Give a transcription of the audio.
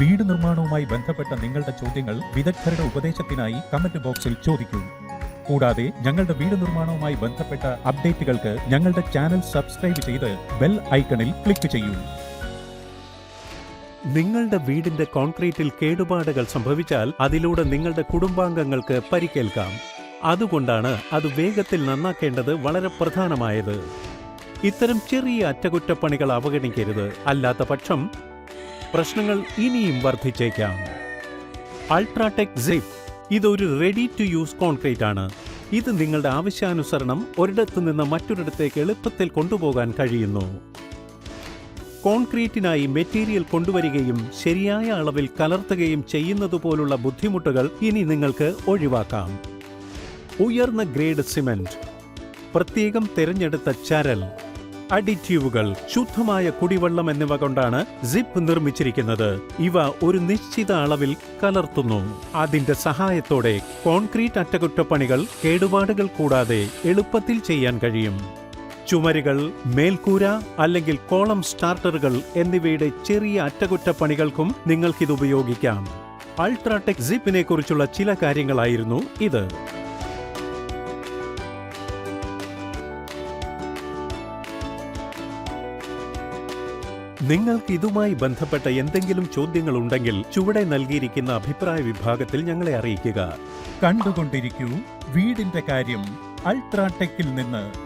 വീട് നിർമ്മാണവുമായി ബന്ധപ്പെട്ട നിങ്ങളുടെ ചോദ്യങ്ങൾ വിദഗ്ധരുടെ ഉപദേശത്തിനായി കമന്റ് ബോക്സിൽ ചോദിക്കൂ. കൂടാതെ ഞങ്ങളുടെ വീട് നിർമ്മാണവുമായി ബന്ധപ്പെട്ട അപ്ഡേറ്റുകൾക്ക് ഞങ്ങളുടെ ചാനൽ സബ്സ്ക്രൈബ് ചെയ്ത് ബെൽ ഐക്കണിൽ ക്ലിക്ക് ചെയ്യൂ. നിങ്ങളുടെ വീടിന്റെ കോൺക്രീറ്റിൽ കേടുപാടുകൾ സംഭവിച്ചാൽ അതിലൂടെ നിങ്ങളുടെ കുടുംബാംഗങ്ങൾക്ക് പരിക്കേൽക്കാം. അതുകൊണ്ടാണ് അത് വേഗത്തിൽ നന്നാക്കേണ്ടത് വളരെ പ്രധാനമായത്. ഇത്തരം ചെറിയ അറ്റകുറ്റപ്പണികൾ അവഗണിക്കരുത്. അല്ലാത്ത പക്ഷം പ്രശ്നങ്ങൾ ഇനിയും വർദ്ധിച്ചേക്കാം. അൾട്രാടെക് സിപ്പ് ഇതൊരു റെഡി ടു യൂസ് കോൺക്രീറ്റ് ആണ്. ഇത് നിങ്ങളുടെ ആവശ്യാനുസരണം ഒരിടത്തു നിന്ന് മറ്റൊരിടത്തേക്ക് എളുപ്പത്തിൽ കൊണ്ടുപോകാൻ കഴിയുന്നു. കോൺക്രീറ്റിനായി മെറ്റീരിയൽ കൊണ്ടുവരികയും ശരിയായ അളവിൽ കലർത്തുകയും ചെയ്യുന്നതുപോലുള്ള ബുദ്ധിമുട്ടുകൾ ഇനി നിങ്ങൾക്ക് ഒഴിവാക്കാം. ഉയർന്ന ഗ്രേഡ് സിമന്റ്. പ്രത്യേകം തിരഞ്ഞെടുത്ത ചരൽ. അഡിറ്റീവുകൾ ശുദ്ധമായ കുടിവെള്ളം എന്നിവ കൊണ്ടാണ് സിപ്പ് നിർമ്മിച്ചിരിക്കുന്നത്. ഇവ ഒരു നിശ്ചിത അളവിൽ കലർത്തുന്നു. അതിന്റെ സഹായത്തോടെ കോൺക്രീറ്റ് അറ്റകുറ്റപ്പണികൾ കേടുപാടുകൾ കൂടാതെ എളുപ്പത്തിൽ ചെയ്യാൻ കഴിയും. ചുമരുകൾ മേൽക്കൂര അല്ലെങ്കിൽ കോളം സ്റ്റാർട്ടറുകൾ എന്നിവയുടെ ചെറിയ അറ്റകുറ്റപ്പണികൾക്കും നിങ്ങൾക്കിത് ഉപയോഗിക്കാം. അൾട്രാടെക് സിപ്പിനെ കുറിച്ചുള്ള ചില കാര്യങ്ങളായിരുന്നു ഇത്. നിങ്ങൾക്ക് ഇതുമായി ബന്ധപ്പെട്ട എന്തെങ്കിലും ചോദ്യങ്ങൾ ഉണ്ടെങ്കിൽ ചുവടെ നൽകിയിരിക്കുന്ന അഭിപ്രായ വിഭാഗത്തിൽ ഞങ്ങളെ അറിയിക്കുക. കണ്ടുകൊണ്ടിരിക്കൂ. വീടിന്റെ കാര്യം അൾട്രാടെക്കിൽ നിന്ന്